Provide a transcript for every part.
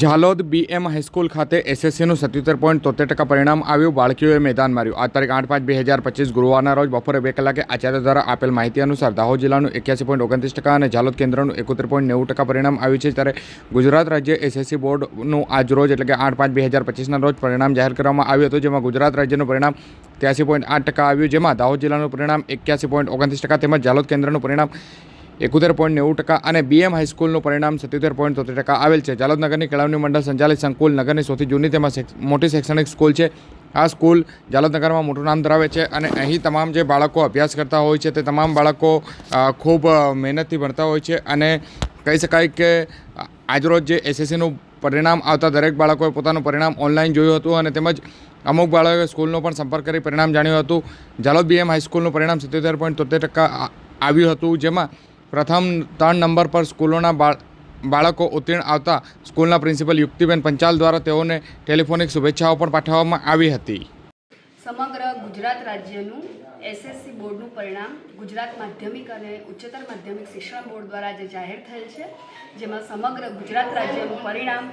Jhalod BM high school ખાતે એસએસસીનું સત્યોતેર point તોતેર ટકા પરિણામ આવ્યું. બાળકીઓએ મેદાન માર્યું. આ તારીખ આઠ પાંચ બે હજાર પચીસ ગુરુવારના રોજ બપોરે બે કલાકે આચાર્ય દ્વારા આપેલ માહિતી અનુસાર દાહોદ જિલ્લાનું એક્યાસી પોઈન્ટ ઓગણત્રીસ ટકા અને ઝાલોદ કેન્દ્રનું એકોતેર પોઈન્ટ નેવું ટકા પરિણામ આવ્યું છે. ત્યારે ગુજરાત રાજ્ય એસએસસી બોર્ડનું આજ રોજ એટલે કે આઠ પાંચ બે હજાર પચીસના રોજ પરિણામ જાહેર કરવામાં આવ્યું હતું. જેમાં ગુજરાત રાજ્યનું પરિણામ ત્યાસી પોઈન્ટ આઠ ટકા આવ્યું. જેમાં દાહોદ જિલ્લાનું પરિણામ એક્યાસી પોઈન્ટ ઓગણત્રીસ ટકા તેમજ ઝાલોદ કેન્દ્રનું પરિણામ એકોતેર પોઈન્ટ નેવું ટકા અને બીએમ હાઈસ્કૂલનું પરિણામ સત્યોતેર પોઈન્ટ તોતેર ટકા આવેલ છે. જાલોદ નગરની કેળવણી મંડળ સંચાલિત સંકુલ નગરની સૌથી જૂની તેમાં મોટી શૈક્ષણિક સ્કૂલ છે. આ સ્કૂલ જાલોદ નગરમાં મોટું નામ ધરાવે છે અને અહીં તમામ જે બાળકો અભ્યાસ કરતા હોય છે તે તમામ બાળકો ખૂબ મહેનતથી ભણતા હોય છે અને કહી શકાય કે આજરોજ જે એસએસસીનું પરિણામ આવતા દરેક બાળકોએ પોતાનું પરિણામ ઓનલાઈન જોયું હતું અને તેમજ અમુક બાળકોએ સ્કૂલનો પણ સંપર્ક કરી પરિણામ જાણ્યું હતું. જાલોદ બીએમ હાઈસ્કૂલનું પરિણામ સત્યોતેર પોઈન્ટ તોતેર ટકા આવ્યું હતું, જેમાં પ્રથમ ત્રણ નંબર પર સ્કૂલોના બાળ, બાળકો ઉત્તીર્ણ આવતા સ્કૂલના પ્રિન્સિપલ યુક્તિબેન પંચાલ દ્વારા તેઓને ટેલિફોનિક શુભેચ્છાઓ પણ પાઠવવામાં આવી હતી. સમગ્ર ગુજરાત રાજ્યનું એસએસસી બોર્ડનું પરિણામ ગુજરાત માધ્યમિક અને ઉચ્ચતર માધ્યમિક શિક્ષણ બોર્ડ દ્વારા જે જાહેર થયેલ છે, જેમાં સમગ્ર ગુજરાત રાજ્યનું પરિણામ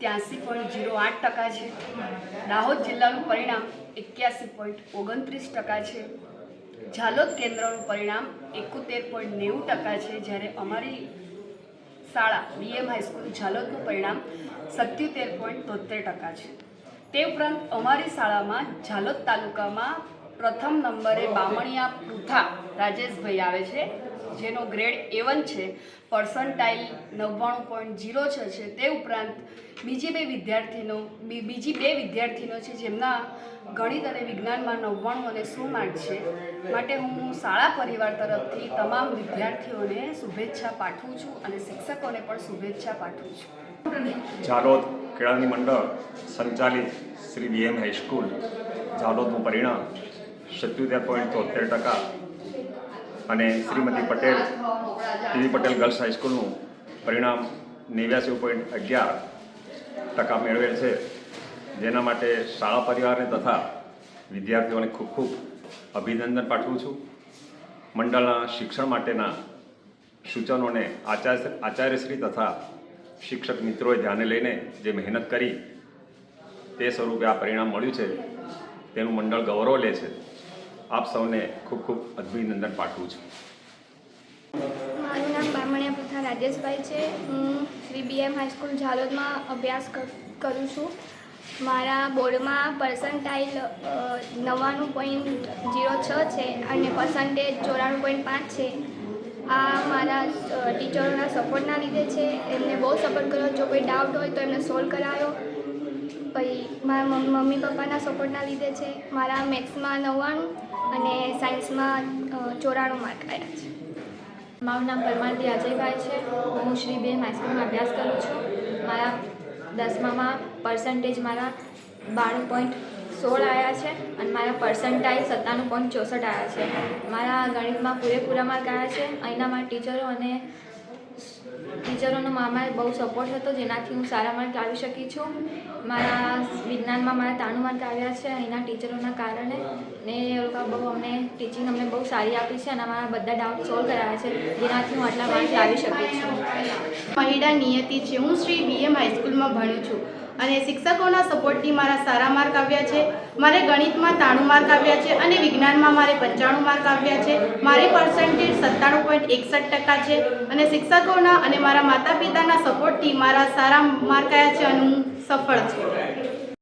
ત્યાંસી પોઈન્ટ જીરો આઠ ટકા છે. દાહોદ જિલ્લાનું પરિણામ એક્યાસી પોઈન્ટ ઓગણત્રીસ ટકા છે. ઝાલોદ કેન્દ્રનું પરિણામ એકોતેર પોઈન્ટ નેવું ટકા છે, જ્યારે અમારી શાળા બીએમ હાઈસ્કૂલ ઝાલોદનું પરિણામ સત્યોતેર પોઈન્ટ તોતેર ટકા છે. તે ઉપરાંત અમારી શાળામાં ઝાલોદ તાલુકામાં પ્રથમ નંબરે બામણિયા પૃથા રાજેશભાઈ આવે છે, જેનો ગ્રેડ એવન છે પર્સન્ટાઇલ નવ્વાણું પોઈન્ટ જીરો છ છે. તે ઉપરાંત બીજી બે વિદ્યાર્થીનો, બી- બીજી બે વિદ્યાર્થીનો છે, જેમના ગણિત અને વિજ્ઞાનમાં નવ્વાણું અને સો માર્ક છે. માટે હું શાળા પરિવાર તરફથી તમામ વિદ્યાર્થીઓને શુભેચ્છા પાઠવું છું અને શિક્ષકોને પણ શુભેચ્છા પાઠવું છું. જાલોદ કેળવણી મંડળ સંચાલિત શ્રી બીએમ હાઈસ્કૂલ. જાલોદનું પરિણામ સત્યોતેર પોઈન્ટ તોતેર ટકા અને શ્રીમતી પટેલ ટીવી પટેલ ગર્લ્સ હાઈસ્કૂલનું પરિણામ નેવ્યાસી પોઈન્ટ અગિયાર ટકા મેળવેલ છે. જેના માટે શાળા પરિવારને તથા વિદ્યાર્થીઓને ખૂબ ખૂબ અભિનંદન પાઠવું છું. મંડળના શિક્ષણ માટેના સૂચનોને આચાર્ય આચાર્યશ્રી તથા શિક્ષક મિત્રોએ ધ્યાને લઈને જે મહેનત કરી, તે સ્વરૂપે આ પરિણામ મળ્યું છે. તેનું મંડળ ગૌરવ લે છે. આપ સૌને ખૂબ ખૂબ અભિનંદન પાઠવું છું. મારું નામ બામણિયા પ્રથા રાજેશભાઈ છે. હું શ્રી બીએમ હાઈસ્કૂલ ઝાલોદમાં અભ્યાસ કર- છું. મારા બોર્ડમાં પર્સન્ટાઇલ નવ્વાણું પોઈન્ટ જીરો છ છે અને પર્સન્ટેજ ચોરાણું પોઈન્ટ પાંચ છે. આ મારા ટીચરોના સપોર્ટના લીધે છે. એમને બહુ સપોર્ટ કર્યો. જો કોઈ ડાઉટ હોય તો એમને સોલ્વ કરાયો. પછી મારા મમ્મી પપ્પાના સપોર્ટના લીધે છે. મારા મેથ્સમાં નવ્વાણું અને સાયન્સમાં ચોરાણું માર્ક આવ્યા છે. મારું નામ પરમારતી અજયભાઈ છે. હું શ્રી બેન હાઈસ્કૂલમાં અભ્યાસ કરું છું. મારા દસમામાં પર્સન્ટેજ મારા બાણું પોઈન્ટ સોળ આવ્યા છે અને મારા પર્સન્ટાઇલ સત્તાણું પોઈન્ટ ચોસઠ આવ્યા છે. મારા ગણિતમાં પૂરેપૂરા માર્ક આવ્યા છે. અહીંના મારા ટીચરો અને ટીચરોનો મામાએ બહુ સપોર્ટ હતો, જેનાથી હું સારા માર્ક લાવી શકી છું. મારા વિજ્ઞાનમાં મારા ત્રાણું માર્ક આવ્યા છે અહીંના ટીચરોના કારણે ને એ લોકો બહુ અમને ટીચિંગ અમને બહુ સારી આપી છે અને અમારા બધા ડાઉટ સોલ્વ કરાવ્યા છે, જેનાથી હું આટલા માર્ક લાવી શકી છું. મહિડા નિયતિ છે. હું શ્રી બીએમ હાઈસ્કૂલમાં ભણું છું. અને શિક્ષકોના સપોર્ટથી મારા સારા માર્ક આવ્યા છે, મારે ગણિતમાં ત્રાણું માર્ક આવ્યા છે અને વિજ્ઞાનમાં મારે પંચાણું માર્ક આવ્યા છે. મારી પર્સન્ટેજ સત્તાણું પોઈન્ટ એકસઠ ટકા છે અને શિક્ષકોના અને મારા માતા પિતાના સપોર્ટથી મારા સારા માર્ક આવ્યા છે અને હું સફળ છું.